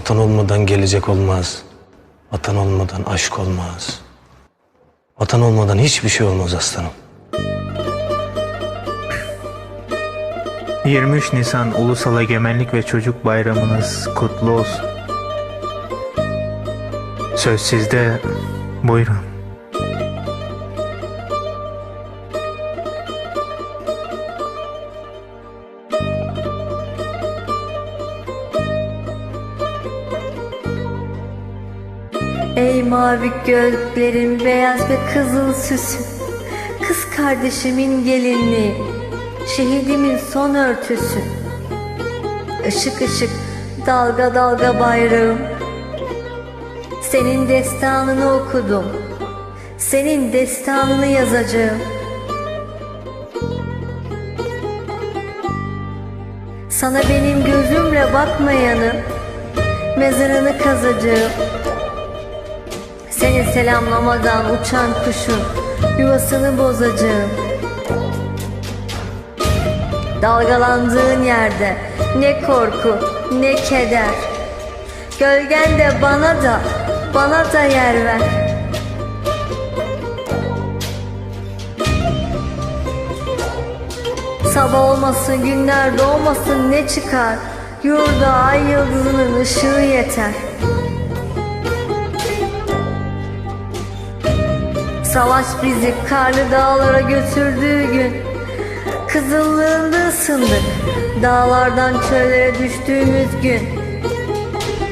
Vatan olmadan gelecek olmaz. Vatan olmadan aşk olmaz. Vatan olmadan hiçbir şey olmaz aslanım. 23 Nisan Ulusal Egemenlik ve Çocuk Bayramınız kutlu olsun. Söz sizde. Buyurun. Ey mavi gözlerin beyaz ve kızıl süsü Kız kardeşimin gelinliği Şehidimin son örtüsü. Işık ışık dalga dalga bayrağım. Senin destanını okudum Senin destanını yazacağım. Sana benim gözümle bakmayanı Mezarını kazacağım seni selamlamadan uçan kuşun yuvasını bozacağım. Dalgalandığın yerde ne korku ne keder. Gölgen de bana da bana da yer ver. Sabah olmasın günler doğmasın ne çıkar. Yurda ay yıldızının ışığı yeter. Savaş bizi karlı dağlara götürdüğü gün. Kızıllığında ısındık Dağlardan çöllere düştüğümüz gün.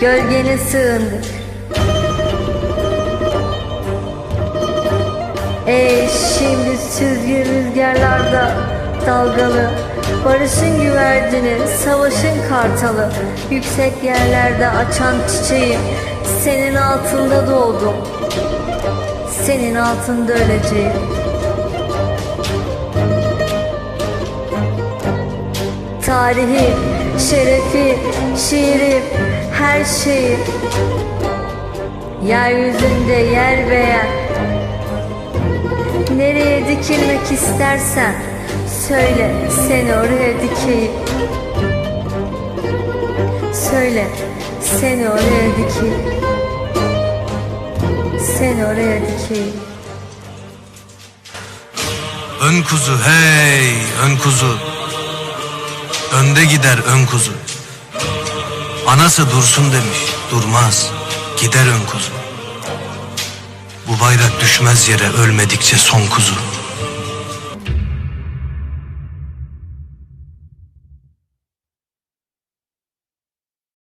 Gölgene sığındık. Ey şimdi süzgün rüzgarlarda dalgalı Barışın güvercini, savaşın kartalı. Yüksek yerlerde açan çiçeğim Senin altında doğdum senin altında öleceğim. Tarihi, şerefi, şiiri, her şeyi. Yeryüzünde yer beğen. Nereye dikilmek istersen Söyle seni oraya dikeyim. Söyle seni oraya dikeyim Seni oraya dikeyim Ön kuzu hey ön kuzu. Önde gider ön kuzu. Anası dursun demiş durmaz gider ön kuzu. Bu bayrak düşmez yere ölmedikçe son kuzu.